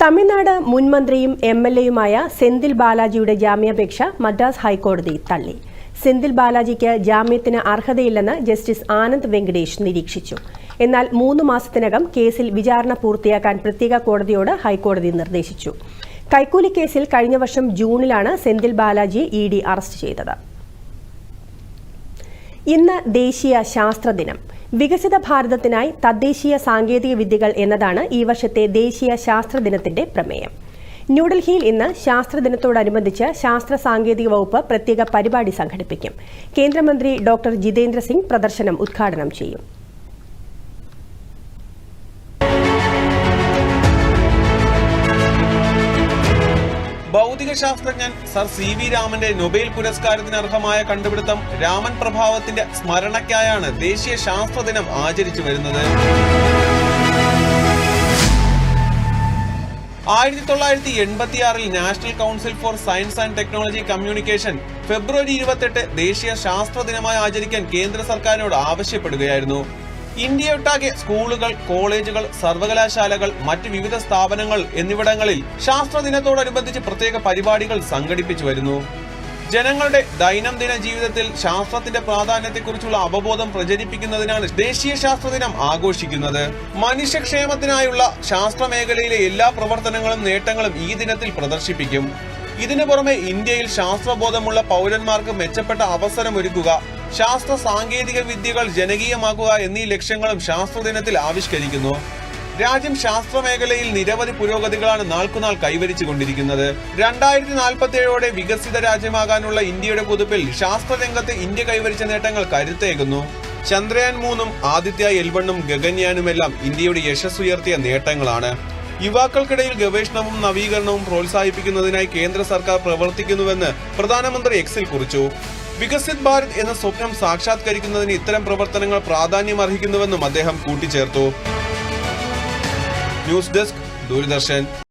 തമിഴ്നാട് മുൻമന്ത്രിയും M L എയുമായ സെന്തിൽ ബാലാജിയുടെ ജാമ്യാപേക്ഷ മദ്രാസ് ഹൈക്കോടതി തള്ളി. സെന്തിൽ ബാലാജിക്ക് ജാമ്യത്തിന് അർഹതയില്ലെന്ന് ജസ്റ്റിസ് ആനന്ദ് വെങ്കടേഷ് നിരീക്ഷിച്ചു. എന്നാൽ മൂന്ന് മാസത്തിനകം കേസിൽ വിചാരണ പൂർത്തിയാക്കാൻ പ്രത്യേക കോടതിയോട് ഹൈക്കോടതി നിർദ്ദേശിച്ചു. കൈക്കൂലി കേസിൽ കഴിഞ്ഞ വർഷം ജൂണിലാണ് സെന്തിൽ ബാലാജിയെ ഇ ഡി അറസ്റ്റ് ചെയ്തത്. ഇന്ന് ദേശീയ ശാസ്ത്ര ദിനം. വികസിത ഭാരതത്തിനായി തദ്ദേശീയ സാങ്കേതിക വിദ്യകൾ എന്നതാണ് ഈ വർഷത്തെ ദേശീയ ശാസ്ത്ര ദിനത്തിന്റെ പ്രമേയം. ന്യൂഡൽഹിയിൽ ഇന്ന് ശാസ്ത്ര ദിനത്തോടനുബന്ധിച്ച് ശാസ്ത്ര സാങ്കേതിക വകുപ്പ് പ്രത്യേക പരിപാടി സംഘടിപ്പിക്കും. കേന്ദ്രമന്ത്രി ഡോക്ടർ ജിതേന്ദ്ര സിംഗ് പ്രദർശനം ഉദ്ഘാടനം ചെയ്യും. ശാസ്ത്രജ്ഞൻ സർ സി വി രാമന്റെ നൊബേൽ പുരസ്കാരത്തിന് അർഹമായ കണ്ടുപിടുത്തം രാമൻ പ്രഭാവത്തിന്റെ സ്മരണയ്ക്കായാണ് ദേശീയ ശാസ്ത്ര ദിനം ആചരിച്ചു വരുന്നത്. ആയിരത്തി തൊള്ളായിരത്തി എൺപത്തിയാറിൽ National Council for Science and Technology Communication February ഇരുപത്തെട്ട് ദേശീയ ശാസ്ത്ര ദിനമായി ആചരിക്കാൻ കേന്ദ്ര സർക്കാരിനോട് ആവശ്യപ്പെടുകയായിരുന്നു. ഇന്ത്യയൊട്ടാകെ സ്കൂളുകൾ കോളേജുകൾ സർവകലാശാലകൾ മറ്റ് വിവിധ സ്ഥാപനങ്ങൾ എന്നിവിടങ്ങളിൽ ശാസ്ത്ര ദിനത്തോടനുബന്ധിച്ച് പ്രത്യേക പരിപാടികൾ സംഘടിപ്പിച്ചു വരുന്നു. ജനങ്ങളുടെ ദൈനംദിന ജീവിതത്തിൽ ശാസ്ത്രത്തിന്റെ പ്രാധാന്യത്തെക്കുറിച്ചുള്ള അവബോധം പ്രചരിപ്പിക്കുന്നതിനാണ് ദേശീയ ശാസ്ത്ര ദിനം ആഘോഷിക്കുന്നത്. മനുഷ്യക്ഷേമത്തിനായുള്ള ശാസ്ത്ര മേഖലയിലെ എല്ലാ പ്രവർത്തനങ്ങളും നേട്ടങ്ങളും ഈ ദിനത്തിൽ പ്രദർശിപ്പിക്കും. ഇതിനു പുറമെ ഇന്ത്യയിൽ ശാസ്ത്രബോധമുള്ള പൗരന്മാർക്ക് മെച്ചപ്പെട്ട അവസരമൊരുക്കുക ശാസ്ത്ര സാങ്കേതിക വിദ്യകൾ ജനകീയമാക്കുക എന്നീ ലക്ഷ്യങ്ങളും ശാസ്ത്രദിനത്തിൽ ആവിഷ്കരിക്കുന്നു. രാജ്യം ശാസ്ത്ര മേഖലയിൽ നിരവധി പുരോഗതികളാണ് നാൾക്കുനാൾ കൈവരിച്ചു കൊണ്ടിരിക്കുന്നത് രണ്ടായിരത്തി നാൽപ്പത്തിയേഴോടെ വികസിത രാജ്യമാകാനുള്ള ഇന്ത്യയുടെ പുതുപ്പിൽ ശാസ്ത്രരംഗത്ത് ഇന്ത്യ കൈവരിച്ച നേട്ടങ്ങൾ കരുത്തേകുന്നു. ചന്ദ്രയാൻ മൂന്നും ആദിത്യ എൽവണ്ണും ഗഗൻയാനുമെല്ലാം ഇന്ത്യയുടെ യശസ് ഉയർത്തിയ നേട്ടങ്ങളാണ്. യുവാക്കൾക്കിടയിൽ ഗവേഷണവും നവീകരണവും പ്രോത്സാഹിപ്പിക്കുന്നതിനായി കേന്ദ്ര സർക്കാർ പ്രവർത്തിക്കുന്നുവെന്ന് പ്രധാനമന്ത്രി എക്സിൽ കുറിച്ചു. വികസിത് ഭാരത് എന്ന സ്വപ്നം സാക്ഷാത്കരിക്കുന്നതിന് ഇത്തരം പ്രവർത്തനങ്ങൾ പ്രാധാന്യം അർഹിക്കുന്നുവെന്നും അദ്ദേഹം കൂട്ടിച്ചേർത്തു. News desk Doordarshan.